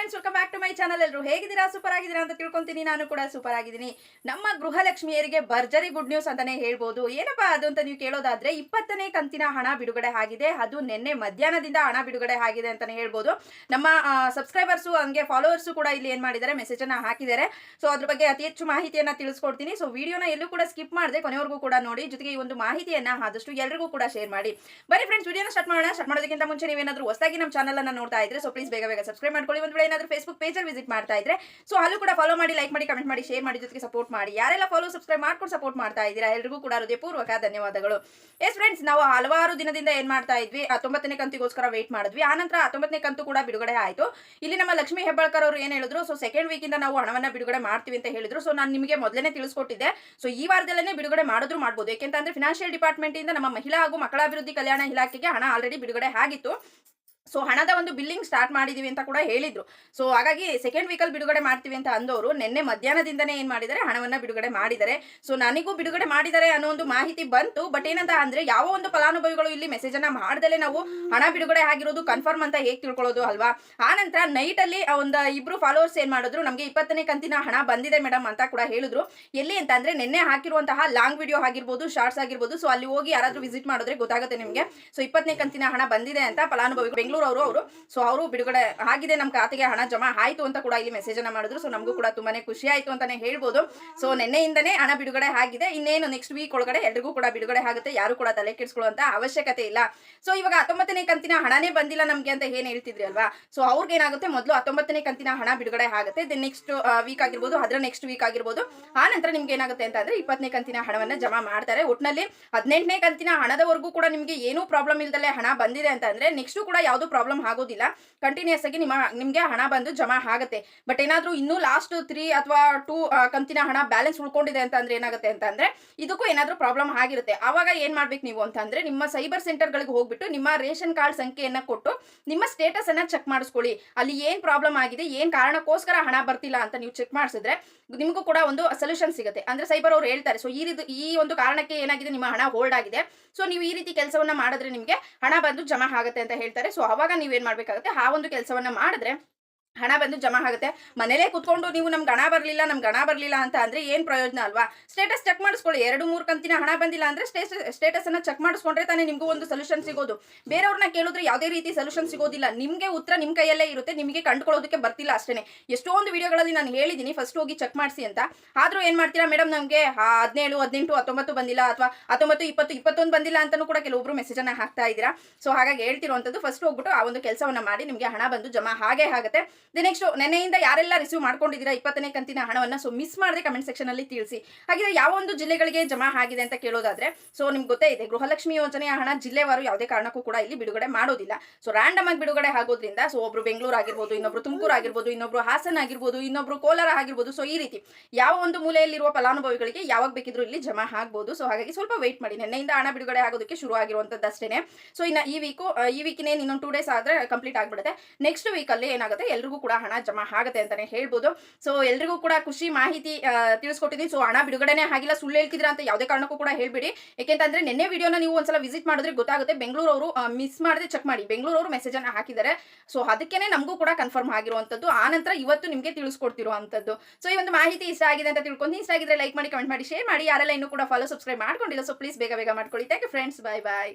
Friends welcome back to my channel ಎಲ್ಲರೂ ಹೇಗಿದ್ದೀರಾ? Super ಆಗಿದ್ದೀರಾ ಅಂತ ತಿಳ್ಕೊಂತೀನಿ. ನಾನು ಕೂಡ ಸೂಪರ್ ಆಗಿದ್ದೀನಿ. ನಮ್ಮ ಗೃಹಲಕ್ಷ್ಮಿಯರಿಗೆ ಭರ್ಜರಿ ಗುಡ್ ನ್ಯೂಸ್ ಅಂತಾನೆ ಹೇಳ್ಬೋದು. ಏನಪ್ಪಾ ಅದು ಅಂತ ನೀವು ಕೇಳೋದಾದ್ರೆ, ಇಪ್ಪತ್ತನೇ ಕಂತಿನ ಹಣ ಬಿಡುಗಡೆ ಆಗಿದೆ. ಅದು ನಿನ್ನೆ ಮಧ್ಯಾಹ್ನದಿಂದ ಹಣ ಬಿಡುಗಡೆ ಆಗಿದೆ ಅಂತಾನೆ ಹೇಳ್ಬೋದು. ನಮ್ಮ ಸಬ್ಸ್ಕ್ರೈಬರ್ಸು ಹಂಗೆ ಫಾಲೋವರ್ಸು ಕೂಡ ಇಲ್ಲಿ ಏನು ಮಾಡಿದ್ದಾರೆ ಮೆಸೇಜ್ ಅನ್ನ ಹಾಕಿದ್ದಾರೆ. ಸೊ ಅದ್ರ ಬಗ್ಗೆ ಅತಿ ಹೆಚ್ಚು ಮಾಹಿತಿಯನ್ನ ತಿಳಿಸ್ಕೊಡ್ತೀನಿ. ಸೊ ವಿಡಿಯೋನ ಎಲ್ಲೂ ಕೂಡ ಸ್ಕಿಪ್ ಮಾಡದೆ, ಕೊನೆವರೆಗೂ ಕೂಡ ನೋಡಿ. ಜೊತೆಗೆ ಈ ಒಂದು ಮಾಹಿತಿಯನ್ನ ಆದಷ್ಟು ಎಲ್ರಿಗೂ ಕೂಡ ಶೇರ್ ಮಾಡಿ. ಬರೀ ಫ್ರೆಂಡ್ಸ್ ವಿಡಿಯೋನ ಸ್ಟಾರ್ಟ್ ಮಾಡೋಣ. ಸ್ಟಾರ್ಟ್ ಮಾಡೋದಕ್ಕಿಂತ ಮುಂಚೆ ನೀವೇನಾದ್ರೂ ಹೊಸದಾಗಿ ನಮ್ಮ ಚಾನಲ್ ಅನ್ನ ನೋಡ್ತಾ ಇದ್ರೆ ಸೊ ಪ್ಲೀಸ್ ಬೇಗ ಬೇಗ ಸಬ್ಸ್ಕ್ರೈಬ್ ಮಾಡ್ಕೊಳ್ಳಿ. ಒಂದು ವೇಳೆ ಏನಾದ್ರೂ ಫೇಸ್ಬುಕ್ ಪೇಜಲ್ಲಿ ವಿಸಿಟ್ ಮಾಡ್ತಾ ಇದ್ರೆ ಸೊ ಅಲ್ಲೂ ಕೂಡ ಫಾಲೋ ಮಾಡಿ ಲೈಕ್ ಮಾಡಿ ಕಮೆಂಟ್ ಮಾಡಿ ಶೇರ್ ಮಾಡಿ ಜೊತೆಗೆ ಸಪೋರ್ಟ್ ಮಾಡಿ. ಯಾರೆಲ್ಲ ಫಾಲೋ ಸಬ್ಸ್ಕ್ರೈಬ್ ಮಾಡ್ಕೊಂಡು ಸಪೋರ್ಟ್ ಮಾಡ್ತಾ ಇದ್ದೀರಾ, ಎಲ್ರಿಗೂ ಕೂಡ ಹೃದಯಪೂರ್ವಕ ಧನ್ಯವಾದಗಳು. ಎಸ್ ಫ್ರೆಂಡ್ಸ್ ನಾವು ಹಲವಾರು ದಿನದಿಂದ ಏನು ಮಾಡ್ತಾ ಇದ್ವಿ, ಹತ್ತೊಂಬತ್ತನೇ ಕಂತಿಗೋಸ್ಕರ ವೇಟ್ ಮಾಡಿದ್ವಿ. ಆನಂತರ ಹತ್ತೊಂಬತ್ತನೇ ಕಂತು ಕೂಡ ಬಿಡುಗಡೆ ಆಯಿತು. ಇಲ್ಲಿ ನಮ್ಮ ಲಕ್ಷ್ಮೀ ಹೆಬ್ಬಾಳ್ಕರ್ ಅವರು ಏನು ಹೇಳಿದ್ರು ಸೊ ಸೆಕೆಂಡ್ ವೀಕಿಂದ ನಾವು ಹಣವನ್ನ ಬಿಡುಗಡೆ ಮಾಡ್ತೀವಿ ಅಂತ ಹೇಳಿದ್ರು. ಸೊ ನಾನು ನಿಮಗೆ ಮೊದಲನೇ ತಿಳಿಸ್ಕೊಟ್ಟಿದ್ದೆ. ಸೊ ಈ ವಾರದಲ್ಲೇ ಬಿಡುಗಡೆ ಮಾಡಿದ್ರು ಮಾಡ್ಬೋದು. ಯಾಕೆಂತಂದ್ರೆ ಫಿನಾನ್ಷಿಯಲ್ ಡಿಪಾರ್ಟ್ಮೆಂಟ್ ಇಂದ ನಮ್ಮ ಮಹಿಳಾ ಹಾಗೂ ಮಕ್ಕಳ ಅಭಿವೃದ್ಧಿ ಕಲ್ಯಾಣ ಇಲಾಖೆಗೆ ಹಣ ಆಲ್ರೆಡಿ ಬಿಡುಗಡೆ ಆಗಿತ್ತು. ಸೊ ಹಣದ ಒಂದು ಬಿಲ್ಲಿಂಗ್ ಸ್ಟಾರ್ಟ್ ಮಾಡಿದೀವಿ ಅಂತ ಕೂಡ ಹೇಳಿದ್ರು. ಸೊ ಹಾಗಾಗಿ ಸೆಕೆಂಡ್ ವೀಕಲ್ಲಿ ಬಿಡುಗಡೆ ಮಾಡ್ತೀವಿ ಅಂತ ಅಂದವರು ನಿನ್ನೆ ಮಧ್ಯಾಹ್ನದಿಂದನೇ ಏನು ಮಾಡಿದರೆ ಹಣವನ್ನು ಬಿಡುಗಡೆ ಮಾಡಿದರೆ ಸೊ ನನಗೂ ಬಿಡುಗಡೆ ಮಾಡಿದರೆ ಅನ್ನೋ ಒಂದು ಮಾಹಿತಿ ಬಂತು. ಬಟ್ ಏನಂತ ಅಂದ್ರೆ ಯಾವ ಒಂದು ಫಲಾನುಭವಿಗಳು ಇಲ್ಲಿ ಮೆಸೇಜ್ ಅನ್ನ ಮಾಡ್ದಲೆ ನಾವು ಹಣ ಬಿಡುಗಡೆ ಆಗಿರೋದು ಕನ್ಫರ್ಮ್ ಅಂತ ಹೇಗೆ ತಿಳ್ಕೊಳ್ಳೋದು ಅಲ್ವಾ? ಆ ನಂತರ ನೈಟ್ ಒಂದು ಇಬ್ರು ಫಾಲೋವರ್ಸ್ ಏನ್ ಮಾಡಿದ್ರು? ನಮಗೆ ಇಪ್ಪತ್ತನೇ ಕಂತಿನ ಹಣ ಬಂದಿದೆ ಮೇಡಮ್ ಅಂತ ಕೂಡ ಹೇಳಿದ್ರು. ಎಲ್ಲಿ ಅಂತ ಅಂದ್ರೆ ನಿನ್ನೆ ಹಾಕಿರುವಂತಹ ಲಾಂಗ್ ವಿಡಿಯೋ ಆಗಿರ್ಬೋದು ಶಾರ್ಟ್ಸ್ ಆಗಿರ್ಬೋದು. ಸೊ ಅಲ್ಲಿ ಹೋಗಿ ಯಾರಾದ್ರೂ ವಿಸಿಟ್ ಮಾಡಿದ್ರೆ ಗೊತ್ತಾಗುತ್ತೆ ನಿಮಗೆ. ಸೊ ಇಪ್ಪತ್ತನೇ ಕಂತಿನ ಹಣ ಬಂದಿದೆ ಅಂತ ಫಲಾನುಭವಿ ಬೆಂಗಳೂರು ಅವರು ಅವರು ಸೊ ಅವರು ಬಿಡುಗಡೆ ಆಗಿದೆ. ನಮ್ಮ ಖಾತೆಗೆ ಹಣ ಜಮಾ ಆಯ್ತು ಅಂತ ಕೂಡ ಇಲ್ಲಿ ಮೆಸೇಜ್ ಅನ್ನ ಮಾಡಿದ್ರು. ಸೊ ನಮಗೂ ಕೂಡ ತುಂಬಾನೇ ಖುಷಿ ಆಯ್ತು ಅಂತಾನೆ ಹೇಳ್ಬೋದು. ಸೊ ನಿನ್ನೆಯಿಂದನೇ ಹಣ ಬಿಡುಗಡೆ ಆಗಿದೆ. ಇನ್ನೇನು ನೆಕ್ಸ್ಟ್ ವೀಕ್ ಒಳಗಡೆ ಎಲ್ರಿಗೂ ಕೂಡ ಬಿಡುಗಡೆ ಆಗುತ್ತೆ. ಯಾರು ಕೂಡ ತಲೆ ಕೆಡಿಸ್ಕೊಳ್ಳುವಂತ ಅವಶ್ಯಕತೆ ಇಲ್ಲ. ಸೊ ಇವಾಗ ಹತ್ತೊಂಬತ್ತನೇ ಕಂತಿನ ಹಣನೇ ಬಂದಿಲ್ಲ ನಮ್ಗೆ ಅಂತ ಏನ್ ಹೇಳ್ತಿದ್ರಿ ಅಲ್ವಾ? ಸೊ ಅವ್ರಿಗೆ ಏನಾಗುತ್ತೆ? ಮೊದಲು ಹತ್ತೊಂಬತ್ತನೇ ಕಂತಿನ ಹಣ ಬಿಡುಗಡೆ ಆಗುತ್ತೆ. ದೆನ್ ನೆಕ್ಸ್ಟ್ ವೀಕ್ ಆಗಿರ್ಬೋದು, ಅದರ ನೆಕ್ಸ್ಟ್ ವೀಕ್ ಆಗಿರ್ಬೋದು. ಆ ನಂತರ ನಿಮ್ಗೆ ಏನಾಗುತ್ತೆ ಅಂತ ಅಂದ್ರೆ ಇಪ್ಪತ್ತನೇ ಕಂತಿನ ಹಣವನ್ನ ಜಮಾ ಮಾಡ್ತಾರೆ. ಒಟ್ನಲ್ಲಿ ಹದಿನೆಂಟನೇ ಕಂತಿನ ಹಣದವರೆಗೂ ಕೂಡ ನಿಮ್ಗೆ ಏನೂ ಪ್ರಾಬ್ಲಮ್ ಇಲ್ದಲೆ ಹಣ ಬಂದಿದೆ ಅಂತ ಅಂದ್ರೆ ನೆಕ್ಸ್ಟ್ ಕೂಡ ಯಾವುದು ಪ್ರಾಬ್ಲಮ್ ಆಗೋದಿಲ್ಲ. ಕಂಟಿನ್ಯೂಸ್ ಆಗಿ ನಿಮ್ಮ, ನಿಮಗೆ ಹಣ ಬಂದು ಜಮಾ ಆಗುತ್ತೆ. ಬಟ್ ಏನಾದರೂ ಇನ್ನೂ ಲಾಸ್ಟ್ ತ್ರೀ ಅಥವಾ ಟೂ ಕಂತಿನ ಹಣ ಬ್ಯಾಲೆನ್ಸ್ ಉಳ್ಕೊಂಡಿದೆ ಅಂತ ಅಂದ್ರೆ ಏನಾಗುತ್ತೆ ಅಂತ ಅಂದ್ರೆ, ಇದಕ್ಕೂ ಏನಾದರೂ ಪ್ರಾಬ್ಲಮ್ ಆಗಿರುತ್ತೆ. ಆವಾಗ ಏನು ಮಾಡ್ಬೇಕು ನೀವು ಅಂತಂದ್ರೆ ನಿಮ್ಮ ಸೈಬರ್ ಸೆಂಟರ್ಗಳಿಗೆ ಹೋಗ್ಬಿಟ್ಟು ನಿಮ್ಮ ರೇಷನ್ ಕಾರ್ಡ್ ಸಂಖ್ಯೆಯನ್ನು ಕೊಟ್ಟು ನಿಮ್ಮ ಸ್ಟೇಟಸ್ ಅನ್ನ ಚೆಕ್ ಮಾಡಿಸ್ಕೊಳ್ಳಿ. ಅಲ್ಲಿ ಏನು ಪ್ರಾಬ್ಲಮ್ ಆಗಿದೆ, ಏನು ಕಾರಣಕ್ಕೋಸ್ಕರ ಹಣ ಬರ್ತಿಲ್ಲ ಅಂತ ನೀವು ಚೆಕ್ ಮಾಡಿಸಿದ್ರೆ ನಿಮಗೂ ಕೂಡ ಒಂದು ಸೊಲ್ಯೂಷನ್ ಸಿಗುತ್ತೆ. ಅಂದ್ರೆ ಸೈಬರ್ ಅವ್ರು ಹೇಳ್ತಾರೆ ಸೊ ಈ ರೀತಿ, ಈ ಒಂದು ಕಾರಣಕ್ಕೆ ಏನಾಗಿದೆ, ನಿಮ್ಮ ಹಣ ಹೋಲ್ಡ್ ಆಗಿದೆ. ಸೊ ನೀವು ಈ ರೀತಿ ಕೆಲಸವನ್ನ ಮಾಡಿದ್ರೆ ನಿಮಗೆ ಹಣ ಬಂದು ಜಮಾ ಆಗುತ್ತೆ ಅಂತ ಹೇಳ್ತಾರೆ. ಸೊ ಅವಾಗ ನೀವೇನ್ ಮಾಡ್ಬೇಕಾಗುತ್ತೆ ಆ ಒಂದು ಕೆಲಸವನ್ನ ಮಾಡಿದ್ರೆ ಹಣ ಬಂದು ಜಮಾ ಆಗುತ್ತೆ. ಮನೇಲೇ ಕುತ್ಕೊಂಡು ನೀವು ನಮ್ಗೆ ಹಣ ಬರಲಿಲ್ಲ, ನಮ್ಗೆ ಹಣ ಬರಲಿಲ್ಲ ಅಂತ ಅಂದರೆ ಏನು ಪ್ರಯೋಜನ ಅಲ್ವಾ? ಸ್ಟೇಟಸ್ ಚೆಕ್ ಮಾಡಿಸ್ಕೊಳ್ಳಿ. ಎರಡು, ಮೂರು ಕಂತಿನ ಹಣ ಬಂದಿಲ್ಲ ಅಂದರೆ ಸ್ಟೇಟಸ್ ಸ್ಟೇಟಸನ್ನು ಚೆಕ್ ಮಾಡಿಸ್ಕೊಂಡ್ರೆ ತಾನೇ ನಿಮಗೂ ಒಂದು ಸೊಲ್ಯೂಷನ್ ಸಿಗೋದು. ಬೇರೆಯವ್ರನ್ನ ಕೇಳಿದ್ರೆ ಯಾವುದೇ ರೀತಿ ಸೊಲ್ಯೂಷನ್ ಸಿಗೋದಿಲ್ಲ. ನಿಮಗೆ ಉತ್ತರ ನಿಮ್ಮ ಕೈಯಲ್ಲೇ ಇರುತ್ತೆ. ನಿಮಗೆ ಕಂಡುಕೊಳ್ಳೋದಕ್ಕೆ ಬರ್ತಿಲ್ಲ ಅಷ್ಟೇ ಎಷ್ಟೊಂದು ವಿಡಿಯೋಗಳಲ್ಲಿ ನಾನು ಹೇಳಿದ್ದೀನಿ. ಫಸ್ಟ್ ಹೋಗಿ ಚೆಕ್ ಮಾಡಿಸಿ ಅಂತ. ಆದರೂ ಏನು ಮಾಡ್ತೀರಾ? ಮೇಡಮ್ ನಮಗೆ ಹದಿನೇಳು, ಹದಿನೆಂಟು, ಹತ್ತೊಂಬತ್ತು ಬಂದಿಲ್ಲ ಅಥವಾ ಹತ್ತೊಂಬತ್ತು, ಇಪ್ಪತ್ತು, ಇಪ್ಪತ್ತೊಂದು ಬಂದಿಲ್ಲ ಅಂತಲೂ ಕೂಡ ಕೆಲವೊಬ್ರು ಮೆಸೇಜನ್ನು ಹಾಕ್ತಾ ಇದ್ದೀರಾ. ಸೊ ಹಾಗಾಗಿ ಹೇಳ್ತಿರುವಂಥದ್ದು ಫಸ್ಟ್ ಹೋಗ್ಬಿಟ್ಟು ಆ ಒಂದು ಕೆಲಸವನ್ನು ಮಾಡಿ ನಿಮಗೆ ಹಣ ಬಂದು ಜಮಾ ಹಾಗೆ ಆಗುತ್ತೆ. ದಿ ನೆಕ್ಸ್ಟ್ ನೆನೆಯಿಂದ ಯಾರೆಲ್ಲ ರಿಸೀವ್ ಮಾಡ್ಕೊಂಡಿದ್ದೀರಾ ಇಪ್ಪತ್ತನೇ ಕಂತಿನ ಹಣವನ್ನು ಸೊ ಮಿಸ್ ಮಾಡದೆ ಕಮೆಂಟ್ ಸೆಕ್ಷನ್ ಅಲ್ಲಿ ತಿಳಿಸಿ. ಹಾಗಿದ್ರೆ ಯಾವ ಒಂದು ಜಿಲ್ಲೆಗಳಿಗೆ ಜಮಾ ಆಗಿದೆ ಅಂತ ಕೇಳೋದಾದ್ರೆ ಸೊ ನಿಮ್ಗೆ ಗೊತ್ತೇ ಇದೆ, ಗೃಹಲಕ್ಷ್ಮಿ ಯೋಜನೆಯ ಹಣ ಜಿಲ್ಲೆವಾರು ಯಾವುದೇ ಕಾರಣಕ್ಕೂ ಕೂಡ ಇಲ್ಲಿ ಬಿಡುಗಡೆ ಮಾಡೋದಿಲ್ಲ. ಸೊ ರ್ಯಾಂಡಮ್ ಆಗಿ ಬಿಡುಗಡೆ ಆಗೋದ್ರಿಂದ ಸೊ ಒಬ್ರು ಬೆಂಗಳೂರು ಆಗಿರ್ಬೋದು, ಇನ್ನೊಬ್ರು ತುಮಕೂರು ಆಗಿರ್ಬೋದು, ಇನ್ನೊಬ್ರು ಹಾಸನ ಆಗಿರ್ಬೋದು, ಇನ್ನೊಬ್ರು ಕೋಲಾರ ಆಗಿರ್ಬೋದು ಸೊ ಈ ರೀತಿ ಯಾವ ಒಂದು ಮೂಲೆಯಲ್ಲಿರುವ ಫಲಾನುಭವಿಗಳಿಗೆ ಯಾವಾಗ ಬೇಕಿದ್ರು ಇಲ್ಲಿ ಜಮಾ ಆಗ್ಬೋದು. ಸೊ ಹಾಗಾಗಿ ಸ್ವಲ್ಪ ವೆಯ್ಟ್ ಮಾಡಿ, ನಿನ್ನೆಯಿಂದ ಹಣ ಬಿಡುಗಡೆ ಆಗೋದಕ್ಕೆ ಶುರು ಆಗಿರುವಂಥದ್ದು ಅಷ್ಟೇ ಸೊ ಇನ್ನು ಈ ವೀಕು ಈ ವೀಕಿನೇ ಇನ್ನೊಂದು ಟೂ ಡೇಸ್ ಆದರೆ ಕಂಪ್ಲೀಟ್ ಆಗಿಬಿಡುತ್ತೆ. ನೆಕ್ಸ್ಟ್ ವೀಕಲ್ಲಿ ಏನಾಗುತ್ತೆ? ಎಲ್ರಿಗೂ ಕೂಡ ಹಣ ಜಮಾ ಆಗುತ್ತೆ ಅಂತಾನೆ ಹೇಳ್ಬೋದು. ಸೊ ಎಲ್ರಿಗೂ ಕೂಡ ಖುಷಿ ಮಾಹಿತಿ ತಿಳಿಸ್ಕೊಟ್ಟಿದ್ದೀನಿ. ಸೊ ಹಣ ಬಿಡುಗಡೆನೇ ಆಗಿಲ್ಲ, ಸುಳ್ಳು ಹೇಳ್ತಿದ್ರ ಅಂತ ಯಾವುದೇ ಕಾರಣಕ್ಕೂ ಕೂಡ ಹೇಳ್ಬಿಡಿ. ಯಾಕೆಂತಂದ್ರೆ ನಿನ್ನೆ ವಿಡಿಯೋನ ನೀವು ಒಂದ್ಸಲ ವಿಸಿಟ್ ಮಾಡಿದ್ರೆ ಗೊತ್ತಾಗುತ್ತೆ, ಬೆಂಗಳೂರು ಅವರು ಮಿಸ್ ಮಾಡದೆ ಚೆಕ್ ಮಾಡಿ. ಬೆಂಗಳೂರು ಅವರು ಮೆಸೇಜ್ ಅನ್ನ ಹಾಕಿದ್ದಾರೆ. ಸೊ ಅದಕ್ಕೇನೆ ನಮಗೂ ಕೂಡ ಕನ್ಫರ್ಮ್ ಆಗಿರುವಂತದ್ದು ಆ ನಂತರ ಇವತ್ತು ನಿಮಗೆ ತಿಳಿಸ್ಕೊಡ್ತಿರುವಂತದ್ದು ಸೊ ಈ ಒಂದು ಮಾಹಿತಿ ಇಷ್ಟ ಆಗಿದೆ ಅಂತ ತಿಳ್ಕೊಂಡು ಇಷ್ಟ ಆಗಿದ್ರೆ ಲೈಕ್ ಮಾಡಿ ಕಮೆಂಟ್ ಮಾಡಿ ಶೇರ್ ಮಾಡಿ. ಯಾರೆಲ್ಲ ಇನ್ನೂ ಕೂಡ ಫಾಲೋ ಸಬ್ಸ್ಕ್ರೈಬ್ ಮಾಡ್ಕೊಂಡಿಲ್ಲ ಸೊ ಪ್ಲೀಸ್ ಬೇಗ ಬೇಗ ಮಾಡ್ಕೊಳ್ಳಿ. Thank you friends bye bye